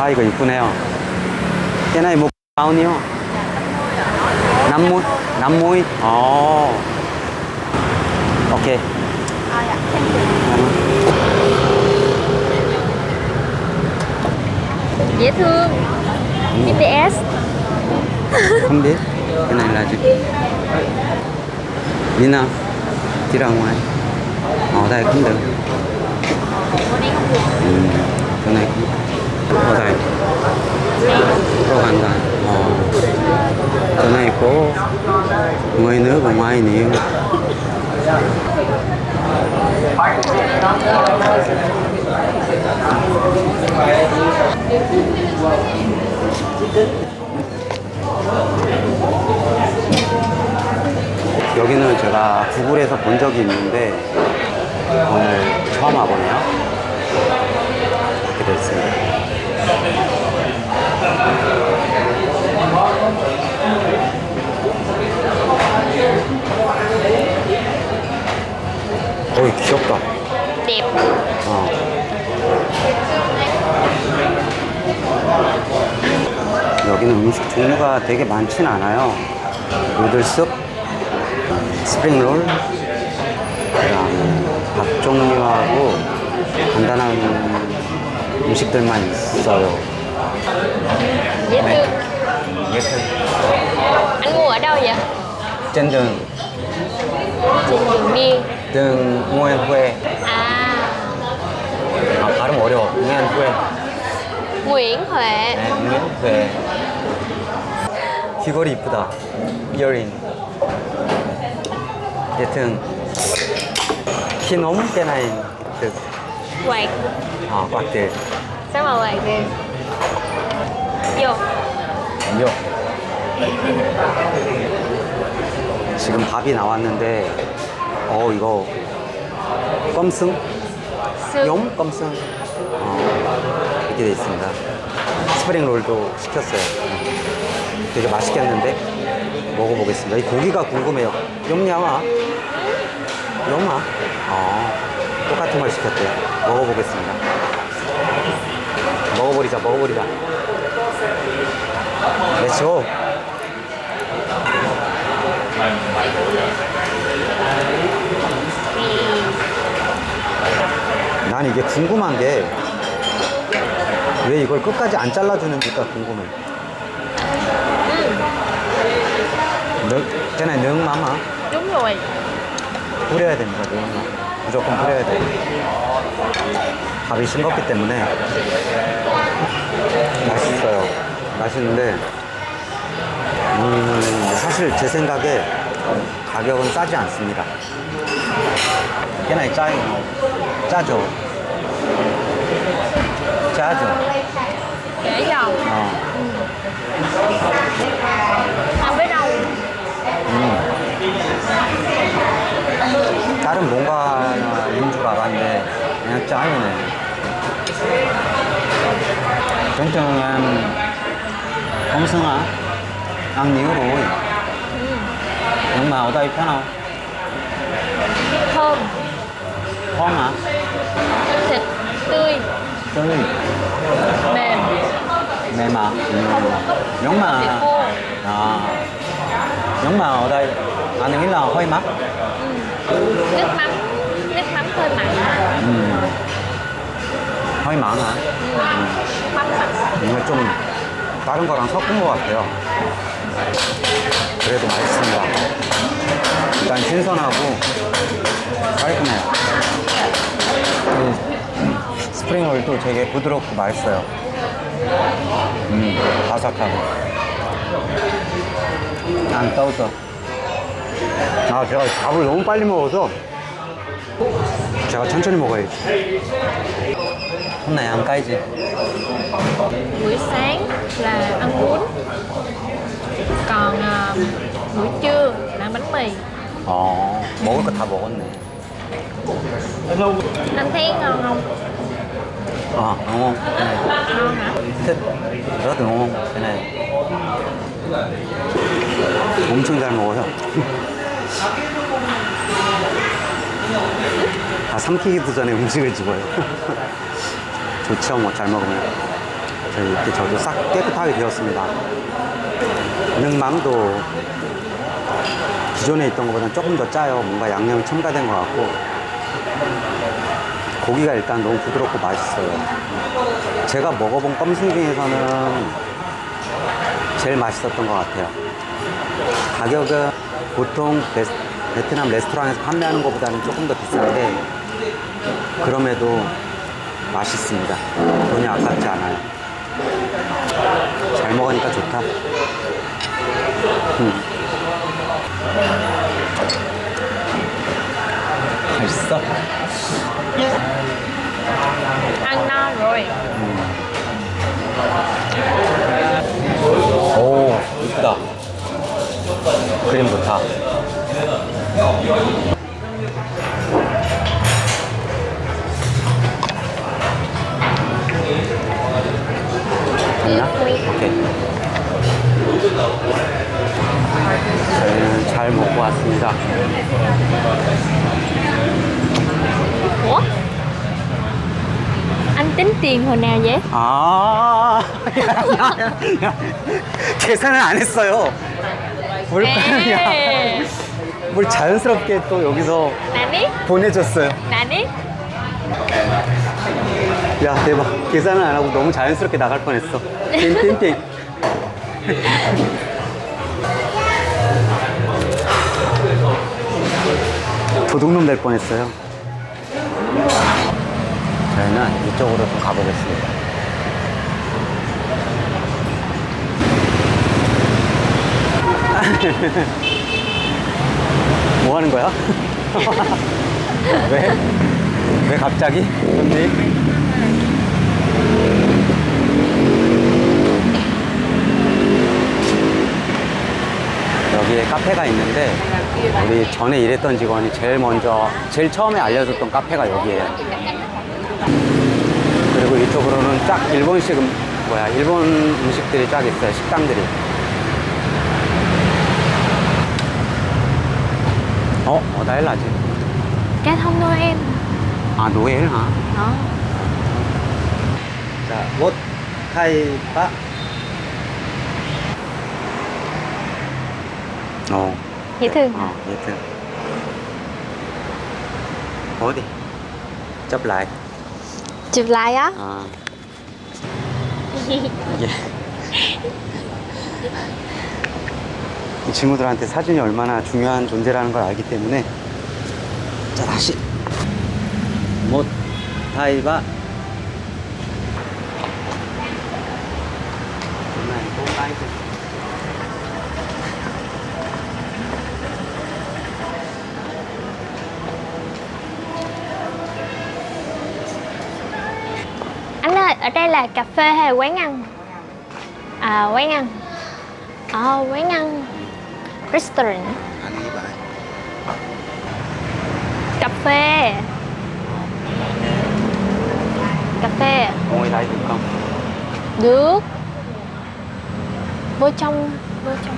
아 이거 이쁘네요. cái này một bao nhiêu? năm mươi năm mươi ồ ok À, dạ. Dễ thương. BTS. không biết cái này là gì Nina đi ra ngoài ở đây cũng được Bữa nay không được. Này có người nước ở ngoài nhiều 여기는 제가 구글에서 본 적이 있는데 오늘 처음 와보네요. 이렇게 돼 있습니다. 어이 귀엽다. Đẹp. 어. 여기는 음식 종류가 되게 많진 않아요. 누들숲, 스프링롤, 그다음에 밥 종류하고 간단한 음식들만 있어요. Dễ thương. 예쁜 Anh mua ở đâu vậy? 짠등 Trên đường đi. 등 응원회 À, 아 발음 어려워 응원회 Nguyễn Huệ. 네, 응원회 귀걸이 이쁘다 이어링 여튼 키 너무 깨나인 듯 Quạt. 아, 꽉들 요 지금 밥이 나왔는데 어 이거 껌승. 용 껌승. 어, 이렇게 돼 있습니다. 스프링 롤도 시켰어요. 되게 맛있겠는데? 먹어보겠습니다. 이 고기가 궁금해요. 용야마 용마 어, 똑같은 걸 시켰대요 먹어보겠습니다 먹어버리자 먹어버리자 렛츠고 난 이게 궁금한 게 왜 이걸 끝까지 안 잘라주는지가 궁금해. 능, 쟤네 능마마 Đúng rồi. 뿌려야 됩니다. 능마 무조건 뿌려야 돼. 밥이 싱겁기 때문에 맛있어요. 맛있는데 음, 사실 제 생각에 가격은 싸지 않습니다. 걔네 짜요. 짜죠. 짜죠. 어. Rau. 다른 뭔가 있는 줄 알았는데 그냥 짜이네. tưởng tượng um, ông Sơn hả? Ăn nhiều rồi Nhưng mà ở đây thế nào? Thơm Thơm hả? Thịt tươi Tươi Mềm Mềm mà Ừ. Giống mà à. Giống mà ở đây anh nghĩ là hơi mắc ừ. Nước mắm Nước mắm hơi mặn ừ. Nước mắm mặn. 이거 좀 다른 거랑 섞은 것 같아요. 그래도 맛있습니다. 일단 신선하고 깔끔해요. 이 스프링 롤도 되게 부드럽고 맛있어요. 음, 바삭하고. 안 떠오죠. 아, 제가 밥을 너무 빨리 먹어서 제가 천천히 먹어야지. hôm nay ăn cái gì? Buổi sáng là ăn bún. Còn à, buổi trưa là ăn bánh mì. 어, 먹을 거 다 먹었네. Anh thấy ngon không? 아, 어, 네. Ngon hả? thích rất là ngon cái này 엄청 잘 먹어요 아 삼키기도 전에 음식을 집어요 좋죠 뭐 잘 먹으면 저희 이렇게 저도 싹 깨끗하게 되었습니다. 능망도 기존에 있던 것보다는 조금 더 짜요. 뭔가 양념이 첨가된 것 같고 고기가 일단 너무 부드럽고 맛있어요. 제가 먹어본 껌순 중에서는 제일 맛있었던 것 같아요. 가격은 보통 베스- 베트남 레스토랑에서 판매하는 것보다는 조금 더 비싼데 그럼에도 맛있습니다. 돈이 아깝지 않아요. 잘 먹으니까 좋다. 음. Tiền hồi nào vậy 아, 야, 야, 야, 계산을 안 했어요. 뭘, 에이. 야, 뭘 자연스럽게 또 여기서 nani 보내줬어요. nani 야, 대박. 계산을 안 하고 너무 자연스럽게 나갈 뻔했어. 띵띵띵. 도둑놈 될 뻔했어요. 저희는 이쪽으로 좀 가보겠습니다. 뭐 하는 거야? 왜? 왜 갑자기? 근데 여기에 카페가 있는데 우리 전에 일했던 직원이 제일 먼저 제일 처음에 알려줬던 카페가 여기에요. 그리고 이쪽으로는 쫙 일본식 음, 뭐야 일본 음식들이 쫙 있어요 식당들이. 어 어다 일라지? thông noel 아 노엘 아. đó 자, 못 타이바. 어, dễ thương 어, 예트. 어디? chụp lại á 아. 이게. 이 친구들한테 사진이 얼마나 중요한 존재라는 걸 알기 때문에. 자, 다시. 못 cô tay kìa. anh là cà phê hay là quán ăn? À quán ăn. À quán ăn. Restaurant. Anh nghĩ vậy cà phê. Cà phê. Ngồi đây được không? Được. Vô trong vô trong.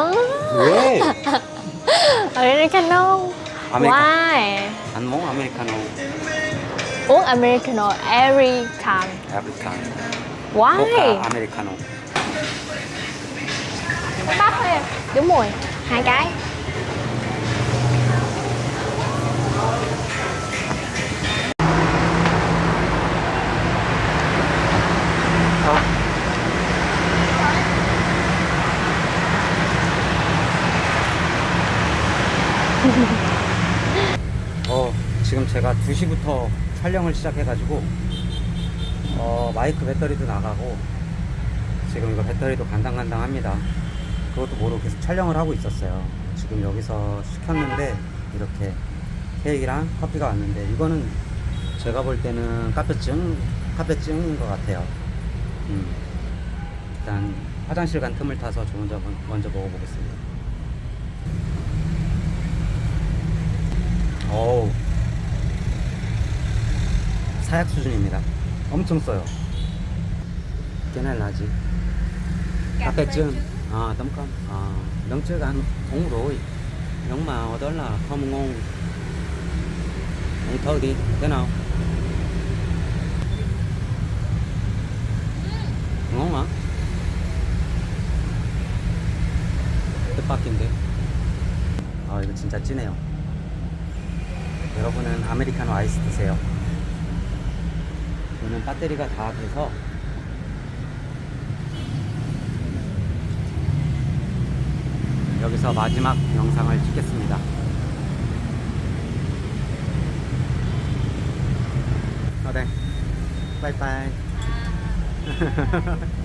No 왜? americano America- why 안 먹어 아메리카노. uống americano every time every time. why 모카 아메리카노. bắp thôi em đúng rồi hai cái 어, 지금 제가 2시부터 촬영을 시작해가지고, 어, 마이크 배터리도 나가고, 지금 이거 배터리도 간당간당합니다. 그것도 모르고 계속 촬영을 하고 있었어요. 지금 여기서 시켰는데, 이렇게 케이크랑 커피가 왔는데, 이거는 제가 볼 때는 카페증, 카페증인 것 같아요. 음. 일단 화장실 간 틈을 타서 저 먼저, 먼저 먹어보겠습니다. 어우, 사약 수준입니다. 엄청 써요. trước ăn rồi. Nhưng mà hồi đó là không ngon. Uống thôi đi, thế nào? ngon hả? 뜻밖인데. 아, 이거 진짜 진해요. 여러분은 아메리카노 아이스 드세요. 저는 배터리가 다 돼서 여기서 마지막 영상을 찍겠습니다. 어, 네. 빠이빠이.